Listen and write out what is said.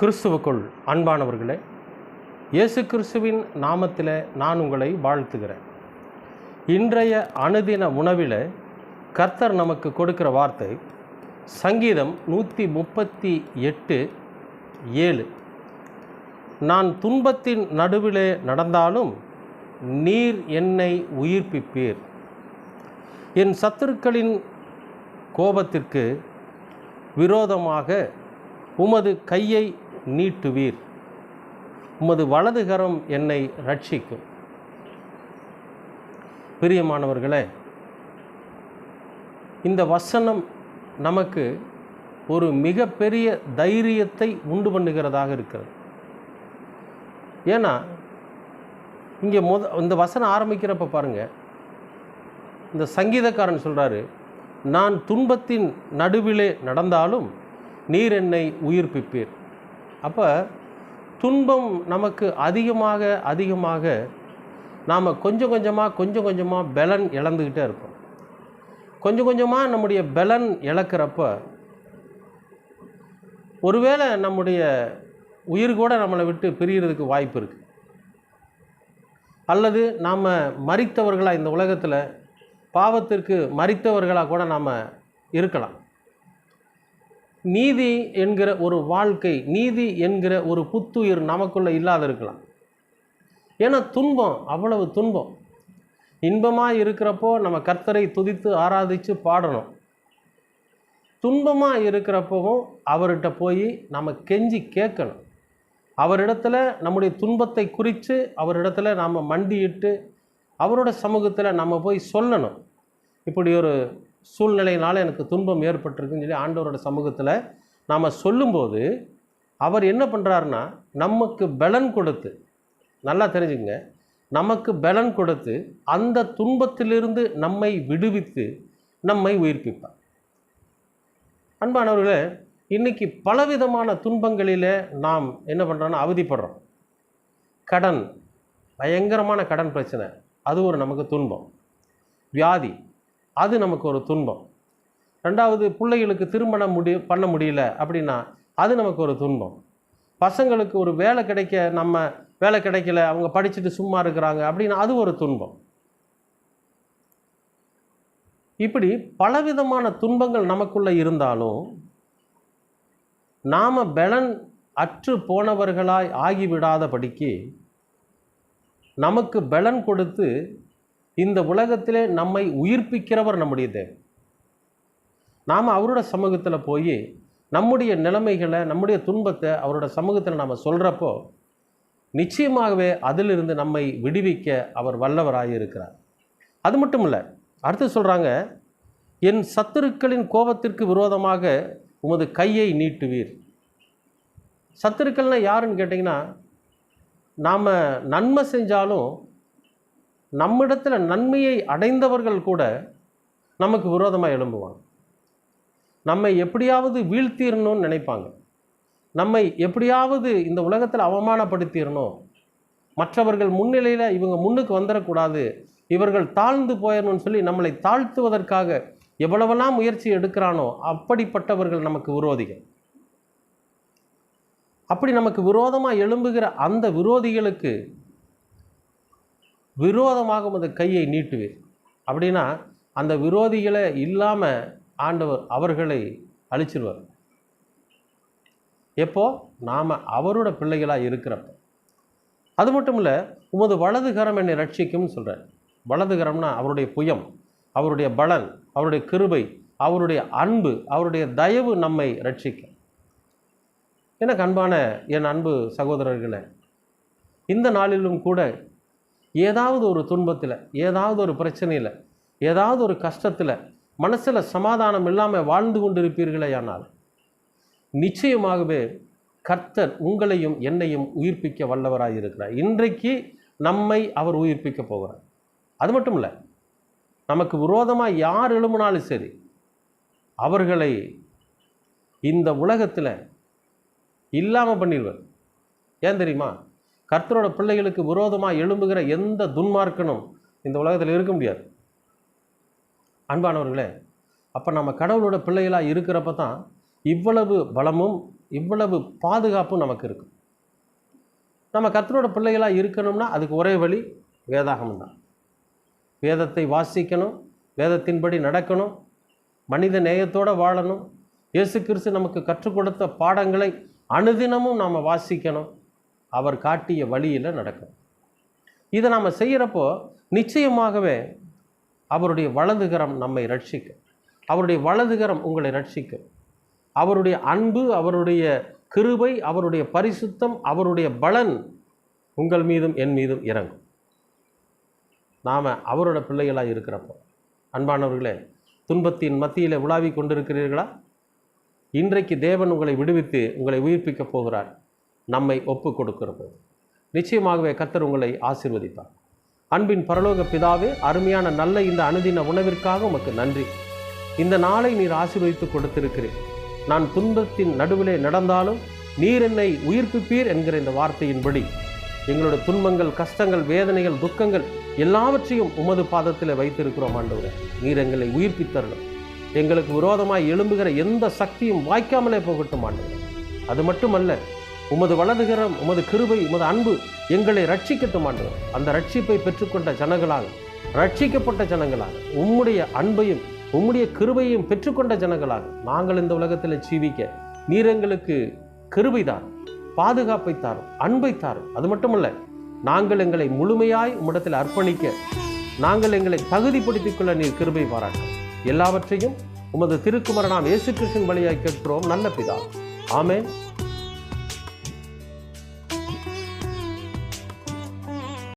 கிறிஸ்துவுக்குள் அன்பானவர்களே இயேசு கிறிஸ்துவின் நாமத்தில் நான் உங்களை வாழ்த்துகிறேன். இன்றைய அனுதின உணவில் கர்த்தர் நமக்கு கொடுக்கிற வார்த்தை சங்கீதம் நூற்றி முப்பத்தி எட்டு ஏழு. நான் துன்பத்தின் நடுவிலே நடந்தாலும் நீர் என்னை உயிர்ப்பிப்பீர். என் சத்துருக்களின் கோபத்திற்கு விரோதமாக உமது கையை நீட்டுவீர். உமது வலதுகரம் என்னை ரட்சிக்கும் பிரியமானவர்களே இந்த வசனம் நமக்கு ஒரு மிகப்பெரிய தைரியத்தை உண்டு பண்ணுகிறதாக இருக்கிறது. ஏன்னா இங்கே முத இந்த வசனம் ஆரம்பிக்கிறப்ப பாருங்கள் இந்த சங்கீதக்காரன் சொல்கிறாரு நான் துன்பத்தின் நடுவிலே நடந்தாலும் நீர் என்னை உயிர்ப்பிப்பீர். அப்போ துன்பம் நமக்கு அதிகமாக அதிகமாக நாம் கொஞ்சம் கொஞ்சமாக கொஞ்சம் கொஞ்சமாக பலன் இழந்துக்கிட்டே இருக்கும். கொஞ்சம் கொஞ்சமாக நம்முடைய பலன் இழக்கிறப்ப ஒருவேளை நம்முடைய உயிர் கூட நம்மளை விட்டு பிரியறதுக்கு வாய்ப்பு இருக்குது அல்லது நாம் மறித்தவர்களாக இந்த உலகத்தில் பாவத்திற்கு மறித்தவர்களாக கூட நாம் இருக்கலாம். நீதி என்கிற ஒரு வாழ்க்கை நீதி என்கிற ஒரு புத்துயிர் நமக்குள்ளே இல்லாத இருக்கலாம். ஏன்னா துன்பம் அவ்வளவு துன்பம். இன்பமாக இருக்கிறப்போ நம்ம கர்த்தரை துதித்து ஆராதித்து பாடணும். துன்பமாக இருக்கிறப்பவும் அவர்கிட்ட போய் நம்ம கெஞ்சி கேட்கணும். அவரிடத்துல நம்முடைய துன்பத்தை குறித்து அவரிடத்துல நாம் மண்டியிட்டு அவரோட சமூகத்தில் நம்ம போய் சொல்லணும். இப்படி ஒரு சூழ்நிலையினால் எனக்கு துன்பம் ஏற்பட்டிருக்குன்னு சொல்லி ஆண்டவரோட சமூகத்தில் நாம் சொல்லும்போது அவர் என்ன பண்ணுறாருன்னா நமக்கு பலன் கொடுத்து நல்லா தெரிஞ்சுங்க நமக்கு பலன் கொடுத்து அந்த துன்பத்திலிருந்து நம்மை விடுவித்து நம்மை உயிர்ப்பிப்பார். அன்பானவர்களே இன்றைக்கி பலவிதமான துன்பங்களில் நாம் என்ன பண்ணுறோன்னா அவதிப்படுறோம். கடன் பயங்கரமான கடன் பிரச்சனை அது ஒரு நமக்கு துன்பம். வியாதி அது நமக்கு ஒரு துன்பம். ரெண்டாவது பிள்ளைகளுக்கு திருமணம் முடி பண்ண முடியல அப்படின்னா அது நமக்கு ஒரு துன்பம். பசங்களுக்கு ஒரு வேலை கிடைக்க நம்ம வேலை கிடைக்கல அவங்க படிச்சுட்டு சும்மா இருக்கிறாங்க அப்படின்னா அது ஒரு துன்பம். இப்படி பலவிதமான துன்பங்கள் நமக்குள்ள இருந்தாலும் நாம் பலன் அற்று போனவர்களாய் ஆகிவிடாதபடிக்கு நமக்கு பலன் கொடுத்து இந்த உலகத்திலே நம்மை உயிர்ப்பிக்கிறவர் நம்முடைய தேவன். நாம் அவரோட சமூகத்தில் போய் நம்முடைய நிலைமைகளை நம்முடைய துன்பத்தை அவரோட சமூகத்தில் நாம் சொல்கிறப்போ நிச்சயமாகவே அதிலிருந்து நம்மை விடுவிக்க அவர் வல்லவராக இருக்கிறார். அது மட்டும் இல்லை அடுத்து சொல்கிறாங்க என் சத்துருக்களின் கோபத்திற்கு விரோதமாக உமது கையை நீட்டுவீர். சத்துருக்கள்னால் யாருன்னு கேட்டிங்கன்னா நாம் நன்மை செஞ்சாலும் நம்மிடத்தில் நன்மையை அடைந்தவர்கள் கூட நமக்கு விரோதமாக எழும்புவாங்க. நம்மை எப்படியாவது வீழ்த்திடணும்னு நினைப்பாங்க. நம்மை எப்படியாவது இந்த உலகத்தில் அவமானப்படுத்திடணும் மற்றவர்கள் முன்னிலையில் இவங்க முன்னுக்கு வந்துடக்கூடாது இவர்கள் தாழ்ந்து போயிடணும்னு சொல்லி நம்மளை தாழ்த்துவதற்காக எவ்வளவெல்லாம் முயற்சி எடுக்கிறானோ அப்படிப்பட்டவர்கள் நமக்கு விரோதிகள். அப்படி நமக்கு விரோதமாக எழும்புகிற அந்த விரோதிகளுக்கு விரோதமாக உமது கையை நீட்டுவீர் அப்படின்னா அந்த விரோதிகளை இல்லாமல் ஆண்டவர் அவர்களை அழிச்சிருவார். எப்போ? நாம் அவரோட பிள்ளைகளாக இருக்கிறப்ப. அது மட்டும் இல்லை உமது வலதுகரம் என்னை ரட்சிக்கும்னு சொல்கிறார் வலதுகரம்னா அவருடைய புயம் அவருடைய பலன் அவருடைய கிருபை அவருடைய அன்பு அவருடைய தயவு நம்மை ரட்சிக்கும் எனக்கு அன்பான என் அன்பு சகோதரர்களே இந்த நாளிலும் கூட ஏதாவது ஒரு துன்பத்தில் ஏதாவது ஒரு பிரச்சனையில் ஏதாவது ஒரு கஷ்டத்தில் மனசில் சமாதானம் இல்லாமல் வாழ்ந்து கொண்டிருப்பீர்களே ஆனால் நிச்சயமாகவே கர்த்தர் உங்களையும் என்னையும் உயிர்ப்பிக்க வல்லவராக இருக்கிறார். இன்றைக்கு நம்மை அவர் உயிர்ப்பிக்க போகிறார். அது மட்டும் இல்லை நமக்கு விரோதமாக யார் எழும்பினாலும் சரி அவர்களை இந்த உலகத்தில் இல்லாமல் பண்ணிடுவார். ஏன் தெரியுமா? கர்த்தரோட பிள்ளைகளுக்கு விரோதமாக எழும்புகிற எந்த துன்மார்க்கனும் இந்த உலகத்தில் இருக்க முடியாது. அன்பானவர்களே அப்போ நம்ம கடவுளோட பிள்ளைகளாக இருக்கிறப்ப தான் இவ்வளவு பலமும் இவ்வளவு பாதுகாப்பும் நமக்கு இருக்கும் நம்ம கர்த்தரோட பிள்ளைகளாக இருக்கணும்னா அதுக்கு ஒரே வழி வேதாகமம் தான். வேதத்தை வாசிக்கணும் வேதத்தின்படி நடக்கணும் மனித நேயத்தோடு வாழணும் இயேசு கிறிஸ்து நமக்கு கற்றுக் கொடுத்த பாடங்களை அனுதினமும் நாம் வாசிக்கணும். அவர் காட்டிய வழியில் நடக்கும். இதை நாம் செய்கிறப்போ நிச்சயமாகவே அவருடைய வலதுகரம் நம்மை ரட்சிக்கும். அவருடைய வலதுகரம் உங்களை ரட்சிக்கும். அவருடைய அன்பு அவருடைய கிருபை அவருடைய பரிசுத்தம் அவருடைய பலன் உங்கள் மீதும் என் மீதும் இறங்கும். நாம் அவரோட பிள்ளைகளாக இருக்கிறப்போ. அன்பானவர்களே துன்பத்தின் மத்தியில் உலாவிக் கொண்டிருக்கிறீர்களா? இன்றைக்கு தேவன் உங்களை விடுவித்து உங்களை உயிர்ப்பிக்கப் போகிறார். நம்மை ஒப்பு கொடுக்கிறது. நிச்சயமாகவே கத்தர் உங்களை ஆசிர்வதிப்பார். அன்பின் பரலோக பிதாவே அருமையான நல்ல இந்த அனுதின உணவிற்காக உமக்கு நன்றி. இந்த நாளை நீர் ஆசீர்வதித்து கொடுத்திருக்கிறேன் நான் துன்பத்தின் நடுவிலே நடந்தாலும் நீர் என்னை உயிர்ப்பிப்பீர் என்கிற இந்த வார்த்தையின்படி எங்களோட துன்பங்கள் கஷ்டங்கள் வேதனைகள் துக்கங்கள் எல்லாவற்றையும் உமது பாதத்தில் வைத்திருக்கிறோம் ஆண்டவரே. நீர் எங்களை உயிர்ப்பித்தரணும். எங்களுக்கு விரோதமாய் எழும்புகிற எந்த சக்தியும் வாய்க்காமலே போகட்டும் ஆண்டவரே. அது மட்டுமல்ல உமது வலதுகரம் உமது கிருபை உமது அன்பு எங்களை ரட்சிக்கட்டும் ஆண்டு அந்த ரட்சிப்பை பெற்றுக்கொண்ட ஜனங்களாக ரட்சிக்கப்பட்ட ஜனங்களாக உம்முடைய அன்பையும் உம்முடைய கிருபையும் பெற்றுக்கொண்ட ஜனங்களாக நாங்கள் இந்த உலகத்தில் ஜீவிக்க நீர் எங்களுக்கு கிருபை தாரும் பாதுகாப்பை தாரும் அன்பை தாரும். அது மட்டுமல்ல நாங்கள் எங்களை முழுமையாய் உம்மிடத்தில் அர்ப்பணிக்க நாங்கள் எங்களை தகுதிப்படுத்திக் கொள்ள நீர் கிருபை பாராட்டும் எல்லாவற்றையும் உமது திருக்குமரனாம் இயேசு கிருஷ்ணன் வழியாய் கேட்கிறோம். நல்ல பிதா. ஆமேன்.